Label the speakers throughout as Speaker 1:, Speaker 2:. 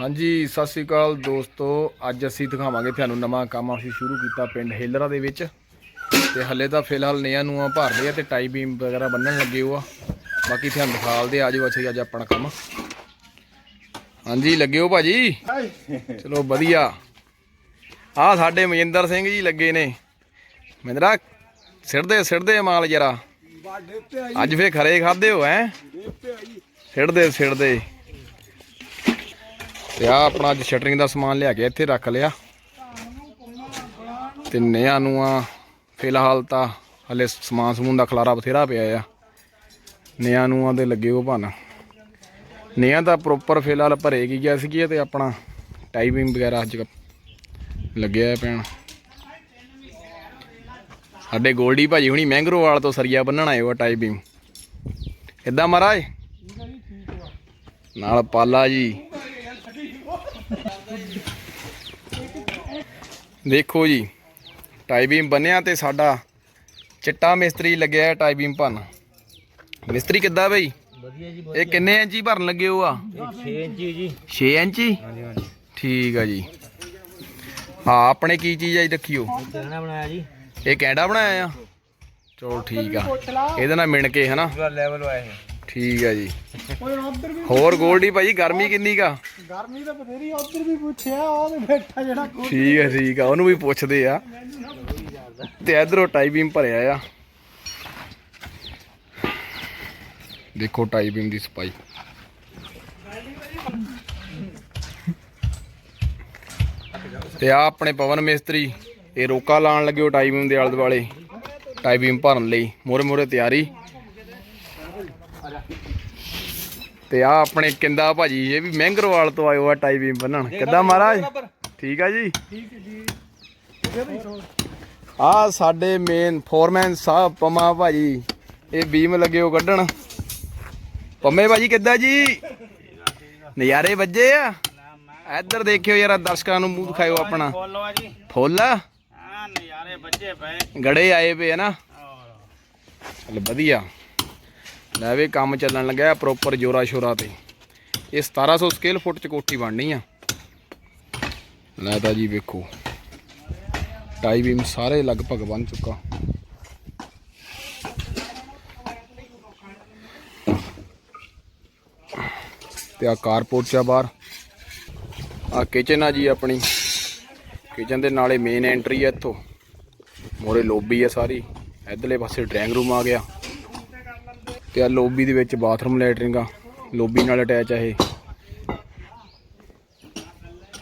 Speaker 1: ਹਾਂਜੀ ਸਤਿ ਸ੍ਰੀ ਅਕਾਲ ਦੋਸਤੋ। ਅੱਜ ਅਸੀਂ ਦਿਖਾਵਾਂਗੇ ਤੁਹਾਨੂੰ ਨਵਾਂ ਕੰਮ ਅਸੀਂ ਸ਼ੁਰੂ ਕੀਤਾ ਪਿੰਡ ਹੇਲਰਾ ਦੇ ਵਿੱਚ। ਤੇ ਹੱਲੇ ਤਾਂ ਫਿਲਹਾਲ ਨਿਆਂ ਨੂਆਂ ਭਰ ਲਏ ਆ ਤੇ ਟਾਈ ਬੀਮ ਵਗੈਰਾ ਬੰਨਣ ਲੱਗੇ ਹੋ ਆ। ਬਾਕੀ ਤੁਹਾਨੂੰ ਦਿਖਾਲਦੇ ਆ ਜਾਓ ਅਸੀਂ ਅੱਜ ਆਪਣਾ ਕੰਮ। ਹਾਂਜੀ ਲੱਗੇ ਹੋ ਭਾਜੀ? ਚਲੋ ਵਧੀਆ। ਆ ਸਾਡੇ ਮਜਿੰਦਰ ਸਿੰਘ ਜੀ ਲੱਗੇ ਨੇ। ਮਹਿੰਦਰਾ ਸਿਰਦੇ ਸਿਰਦੇ ਮਾਲ ਜਰਾ। ਅੱਜ ਫੇਰ ਖਰੇ ਖਾਦੇ ਹੋ ਐ ਸਿਰਦੇ ਸਿਰਦੇ ਤੇ ਆ ਆਪਣਾ ਅੱਜ ਸ਼ਟਰਿੰਗ ਦਾ ਸਮਾਨ ਲਿਆ ਕੇ ਇੱਥੇ ਰੱਖ ਲਿਆ। ਤੇ ਨਿਆਂ ਨੂੰ ਆ ਫਿਲਹਾਲ ਤਾਂ ਹਲੇ ਸਮਾਨ ਸਮੂਨ ਦਾ ਖਲਾਰਾ ਬਥੇਰਾ ਪਿਆ ਆ। ਨਿਆਂ ਨੂੰ ਦੇ ਲੱਗੇ ਉਹ ਭਨ। ਨਿਆਂ ਤਾਂ ਪ੍ਰੋਪਰ ਫਿਲਹਾਲ ਭਰੇ ਭਰੇਗੀ ਗਿਆ ਸੀਗੀ ਤੇ ਆਪਣਾ ਟਾਈਪਿੰਗ ਵਗੈਰਾ ਅੱਜ ਲੱਗਿਆ ਪੈਣ ਸਾਡੇ ਗੋਲਡੀ ਭਾਜੀ ਹੁਣੀ ਮਹਿੰਗਰੋਵਾਲ ਤੋਂ ਸਰੀਆ ਬੰਨਣ ਆਏ ਹੋ ਟਾਈਪਿੰਗ ਕਿੱਦਾਂ ਮਹਾਰਾਜ? ਨਾਲ ਪਾਲਾ ਜੀ। ਦੇਖੋ ਜੀ ਟਾਈਬੀਮ ਬੰਨਿਆ ਤੇ ਸਾਡਾ ਚਿੱਟਾ ਮਿਸਤਰੀ ਲੱਗਿਆ ਹੈ ਟਾਈਬੀਮ ਭਰਨ। ਮਿਸਤਰੀ ਕਿੱਦਾਂ ਬਈ?
Speaker 2: ਵਧੀਆ ਜੀ
Speaker 1: ਇਹ ਕਿੰਨੇ ਇੰਚੀ ਭਰਨ ਲੱਗੇ ਹੋ ਆ?
Speaker 2: 6 ਇੰਚੀ ਜੀ।
Speaker 1: 6 ਇੰਚੀ?
Speaker 2: ਹਾਂਜੀ ਹਾਂਜੀ।
Speaker 1: ਠੀਕ ਆ ਜੀ। ਹਾਂ ਆਪਣੇ ਕੀ ਚੀਜ਼ ਆਈ ਰੱਖਿਓ
Speaker 2: ਕਿਹੜਾ ਬਣਾਇਆ ਜੀ।
Speaker 1: ਇਹ ਕੈਂਡਾ ਬਣਾਇਆ ਆ? ਚਲੋ ਠੀਕ ਆ। ਇਹਦੇ ਨਾਲ ਮਿਣ ਕੇ ਹਨਾ।
Speaker 2: ਲੈਵਲ ਹੋਇਆ ਹੈ
Speaker 1: ਠੀਕ ਆ ਜੀ। ਹੋਰ ਗੋਲਡੀ ਭਾਜੀ ਗਰਮੀ ਕਿੰਨੀ ਕਾ
Speaker 3: ਗਰਮੀ ਤਾਂ ਬਥੇਰੀ ਆ, ਉੱਧਰ ਵੀ ਪੁੱਛਿਆ ਉਹ ਤੇ ਬੈਠਾ ਜਿਹੜਾ
Speaker 1: ਠੀਕ ਹੈ ਠੀਕ ਆ ਉਹਨੂੰ ਵੀ ਪੁੱਛਦੇ ਆ। ਤੇ ਇਧਰੋਂ ਟਾਈਬੀਮ ਭਰਿਆ ਆ। ਦੇਖੋ ਟਾਈਬੀਮ ਦੀ ਸਪਾਈ। ਤੇ ਆ ਆਪਣੇ ਪਵਨ ਮਿਸਤਰੀ ਇਹ ਰੋਕਾ ਲਾਉਣ ਲੱਗੇ ਉਹ ਟਾਈਬੀਮ ਦੇ ਆਲੇ ਦੁਆਲੇ ਟਾਈਬੀਮ ਭਰਨ ਲਈ ਮੋਰੇ ਮੋਰੇ ਤਿਆਰੀ। ਤੇ ਆ ਆਪਣੇ ਕਿੰਦਾ ਭਾਜੀ ਇਹ ਵੀ ਮਹਿੰਗਰਵਾਲ ਤੋਂ ਆਇਓ ਆ ਟਾਈਬੀਮ ਬੰਨਣ। ਕਿੱਦਾਂ ਮਹਾਰਾਜ? ਠੀਕ ਆ ਜੀ? ਆ ਸਾਡੇ ਮੇਨ ਫੋਰਮੈਨ ਸਾਹਿਬ ਪਮਾ ਭਾਜੀ ਇਹ ਬੀਮ ਲੱਗੇ ਉਹ ਕੱਢਣ। ਪੰਮੇ ਭਾਜੀ ਕਿੱਦਾਂ ਜੀ? ਨਜ਼ਾਰੇ ਵੱਜੇ ਆ। ਇੱਧਰ ਦੇਖਿਓ ਯਾਰ ਦਰਸ਼ਕਾਂ ਨੂੰ ਮੂੰਹ ਦਿਖਾਇਓ ਆਪਣਾ।
Speaker 2: ਫੋਲੋ ਆ ਜੀ।
Speaker 1: ਫੁੱਲ
Speaker 2: ਆ? ਨਜ਼ਾਰੇ ਬੱਚੇ ਪਏ।
Speaker 1: ਗੜੇ ਆਏ ਪਏ ਆ ਨਾ। ਚੱਲ ਵਧੀਆ। ਲੈ ਵੀ ਕੰਮ ਚੱਲਣ ਲੱਗਾ ਪ੍ਰੋਪਰ ਜੋਰਾ ਸ਼ੋਰਾ ਤੇ। ਇਹ 1700 ਸਕੇਲ ਫੁੱਟ ਚ ਕੋਠੀ ਬਣਨੀ ਆ। ਲੈ ਤਾਂ ਜੀ ਵੇਖੋ। ਟਾਈ ਬੀਮ ਸਾਰੇ ਲਗਭਗ ਬਣ ਚੁੱਕਾ। ਤੇ ਆ ਕਾਰਪੋਰਟ ਚਾ ਬਾਹਰ। ਆ ਕਿਚਨ ਆ ਜੀ ਆਪਣੀ। ਕਿਚਨ ਦੇ ਨਾਲੇ ਮੇਨ ਐਂਟਰੀ ਆ ਇੱਥੋਂ। ਮੋਰੇ ਲੋਬੀ ਆ ਸਾਰੀ। ਇਧਰਲੇ ਪਾਸੇ ਡਰਾਇੰਗ ਰੂਮ ਆ ਗਿਆ। ਤੇ ਆ ਲੋਬੀ ਦੇ ਵਿੱਚ ਬਾਥਰੂਮ ਲੈਟਰਿੰਗ ਆ, ਲੋਬੀ ਨਾਲ ਅਟੈਚ ਆ ਇਹ।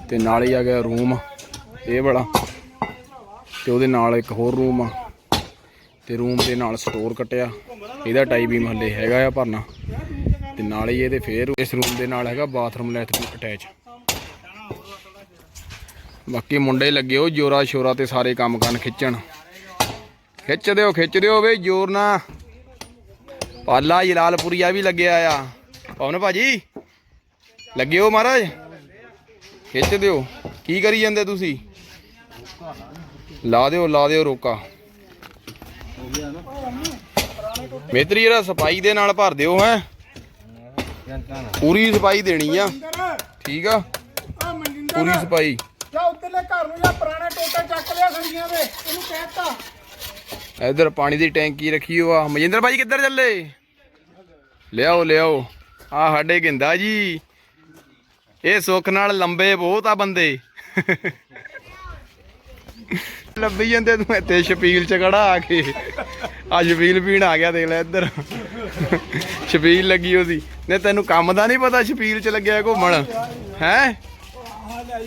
Speaker 1: ਤੇ ਨਾਲ ਹੀ ਆ ਗਿਆ ਰੂਮ, ਇਹ ਵਾਲਾ। ਤੇ ਉਹਦੇ ਨਾਲ ਇੱਕ ਹੋਰ ਰੂਮ ਆ, ਤੇ ਰੂਮ ਦੇ ਨਾਲ ਸਟੋਰ ਕੱਟਿਆ। ਇਹਦਾ ਟਾਈ ਬੀਮ ਹੱਲੇ ਹੈਗਾ ਆ ਭਰਨਾ। ਤੇ ਨਾਲ ਹੀ ਇਹਦੇ ਫੇਰ ਇਸ ਰੂਮ ਦੇ ਨਾਲ ਹੈਗਾ ਬਾਥਰੂਮ ਲੈਟਰਿੰਗ ਅਟੈਚ। ਬਾਕੀ ਮੁੰਡੇ ਲੱਗੇ ਉਹ ਜੋਰਾ ਸ਼ੋਰਾ ਤੇ ਸਾਰੇ ਕੰਮ ਕਰਨ ਖਿੱਚਣ। ਖਿੱਚ ਦਿਓ ਖਿੱਚ ਦਿਓ ਵੇ ਜੋਰ ਨਾ ਪਾਲਾ ਜਲਾਲਪੁਰੀਆ ਵੀ ਲੱਗਿਆ ਆ। ਪਵਨ ਭਾਜੀ ਲੱਗੇ ਹੋ ਮਹਾਰਾਜ। ਖਿੱਚ ਦਿਓ। ਕੀ ਕਰੀ ਜਾਂਦੇ ਤੁਸੀਂ? ਲਾ ਦਿਓ ਲਾ ਦਿਓ ਰੋਕਾ। ਮੇਤਰੀ ਜਿਹੜਾ ਸਫ਼ਾਈ ਦੇ ਨਾਲ ਭਰ ਦਿਓ, ਹੈ। ਪੂਰੀ ਸਫ਼ਾਈ ਦੇਣੀ ਆ। ਠੀਕ ਆ। ਪੂਰੀ ਸਫ਼ਾਈ
Speaker 3: ਜਾ ਉੱਧਰਲੇ ਘਰ ਨੂੰ, ਜਾ ਪੁਰਾਣੇ ਟੋਟੇ ਚੱਕ ਲਿਆ ਖੜੀਆਂ ਦੇ। ਇਹਨੂੰ ਕਹਿਤਾ
Speaker 1: ਇਧਰ ਪਾਣੀ ਦੀ ਟੈਂਕੀ ਰੱਖੀ ਹੋ ਆ ਮਜਿੰਦਰ ਭਾਈ ਕਿੱਧਰ ਚੱਲੇ? ਲਿਆਓ ਲਿਆਓ। ਆ ਸਾਡੇ ਗਿੰਦਾ ਜੀ। ਇਹ ਸੁੱਖ ਨਾਲ ਲੰਬੇ ਬਹੁਤ ਆ ਬੰਦੇ। ਲੱਭੀ ਜਾਂਦੇ ਤੂੰ ਇੱਥੇ ਸ਼ਪੀਲ ਚ ਖੜਾ ਆ ਕੇ। ਆ ਸ਼ਪੀਲ ਪੀਣ ਆ ਗਿਆ ਦੇਖ ਲੈ ਇੱਧਰ। ਸ਼ਪੀਲ ਲੱਗੀ ਉਹਦੀ। ਨੇ ਤੈਨੂੰ ਕੰਮ ਦਾ ਨਹੀਂ ਪਤਾ ਸ਼ਪੀਲ ਚ ਲੱਗਿਆ ਘੁੰਮਣ। ਹੈ?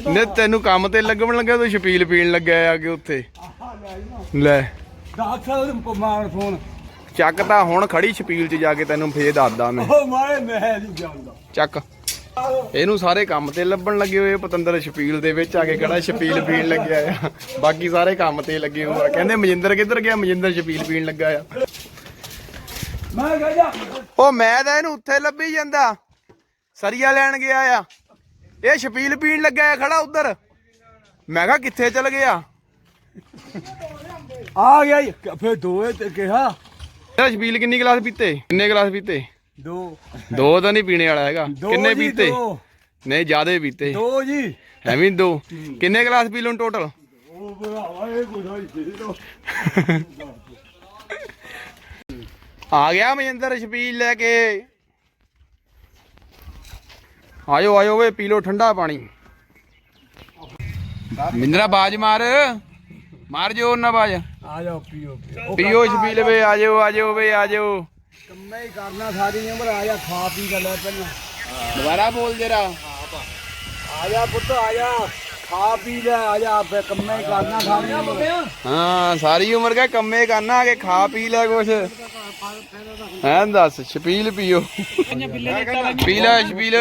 Speaker 1: ਨੇ ਤੈਨੂੰ ਕੰਮ ਤੇ ਲੱਗਣ ਲੱਗਿਆ, ਤੂੰ ਸ਼ਪੀਲ ਪੀਣ ਲੱਗਿਆ ਆ ਕੇ ਉੱਥੇ। ਲੈ।
Speaker 3: ਦੱਸ ਉਹਨੂੰ ਮਾਰ ਫੋਨ
Speaker 1: ਚੱਕ ਤਾਂ ਹੁਣ ਖੜੀ ਛਪੀਲ 'ਚ ਜਾ ਕੇ ਤੈਨੂੰ ਫੇਰ ਦੱਸਦਾ ਮੈਂ।
Speaker 3: ਉਹ ਮਾਰੇ ਮੈਂ ਨਹੀਂ ਜਾਂਦਾ
Speaker 1: ਚੱਕ। ਇਹਨੂੰ ਸਾਰੇ ਕੰਮ ਤੇ ਲੱਭਣ ਲੱਗੇ ਹੋਏ ਪਤੰਦਰ ਛਪੀਲ ਦੇ ਵਿੱਚ ਆ ਕੇ ਕਿਹੜਾ ਛਪੀਲ ਪੀਣ ਲੱਗਿਆ ਆ। ਬਾਕੀ ਸਾਰੇ ਕੰਮ ਤੇ ਲੱਗੇ ਹੋਏ ਆ। ਕਹਿੰਦੇ ਮਜਿੰਦਰ ਕਿੱਧਰ ਗਿਆ? ਮਜਿੰਦਰ ਛਪੀਲ ਪੀਣ ਲੱਗਾ ਆ।
Speaker 3: ਮੈਂ ਜਾ।
Speaker 1: ਉਹ ਮੈਂ ਤਾਂ ਇਹਨੂੰ ਉੱਥੇ ਲੱਭੀ ਜਾਂਦਾ। ਸਰੀਆ ਲੈਣ ਗਿਆ ਆ। ਇਹ ਛਪੀਲ ਪੀਣ ਲੱਗਾ ਆ ਖੜਾ ਉਧਰ। ਮੈਂ ਕਿਹਾ ਕਿੱਥੇ ਚਲ ਗਿਆ?
Speaker 3: ਆ ਗਿਆ ਈ। ਫਿਰ ਦੋਏ ਤੇ ਕਿਹਾ
Speaker 1: ਇਹ ਛਪੀਲ ਕਿੰਨੀ ਗਲਾਸ ਪੀਤੇ? ਕਿੰਨੇ ਗਲਾਸ ਪੀਤੇ?
Speaker 3: ਦੋ।
Speaker 1: ਦੋ ਤਾਂ ਨਹੀਂ ਪੀਣੇ ਵਾਲਾ ਹੈਗਾ।
Speaker 3: ਦੋ
Speaker 1: ਕਿੰਨੇ
Speaker 3: ਜੀ,
Speaker 1: ਪੀਤੇ?
Speaker 3: ਦੋ।
Speaker 1: ਨਹੀਂ ਜਿਆਦੇ ਪੀਤੇ।
Speaker 3: ਦੋ ਜੀ।
Speaker 1: ਐਵੇਂ ਦੋ। ਕਿੰਨੇ ਗਲਾਸ ਪੀ ਲਓ ਟੋਟਲ
Speaker 3: ਉਹ ਭਰਾਵਾ ਇਹ ਗੁਦਾ ਹੀ ਦੇ ਦੋ।
Speaker 1: ਆ ਗਿਆ ਮਹਿੰਦਰ ਛਪੀਲ ਲੈ ਕੇ। ਆਇਓ ਆਇਓ ਵੇ ਪੀ ਲਓ ਠੰਡਾ ਪਾਣੀ। ਮਿੰਦਰਾ ਬਾਜ ਮਾਰ। ਮਾਰ ਜੋ ਨਾ ਬਾਜ।
Speaker 3: ਆ ਜਾਓ ਪੀਓ ਪੀਓ।
Speaker 1: ਪੀਓ ਛਪੀਲ ਵੇ ਆਜੋ ਆਜੋ ਵੇ ਆਜੋ
Speaker 3: ਕੰਮੇ ਹੀ ਕਰਨਾ ਸਾਰੀ ਉਮਰ ਆ ਜਾ ਖਾ ਪੀ ਕੇ ਲੈ ਪਹਿਲਾਂ
Speaker 1: ਦੁਬਾਰਾ ਬੋਲ ਜਰਾ।
Speaker 3: ਆ ਜਾ ਪੁੱਤ ਆ ਜਾ। ਖਾ ਪੀ ਲੈ ਆ ਜਾ ਆਪੇ ਕੰਮੇ ਹੀ ਕਰਨਾ ਸਾਰੀ ਉਮਰ।
Speaker 1: ਹਾਂ ਸਾਰੀ ਉਮਰ ਕਾ ਕੰਮੇ ਕਰਨਾ ਕਿ ਖਾ ਪੀ ਲੈ ਕੁਛ। ਹੈਂ ਦੱਸ ਛਪੀਲ ਪੀਓ। ਪੀ ਲੈ ਛਪੀਲ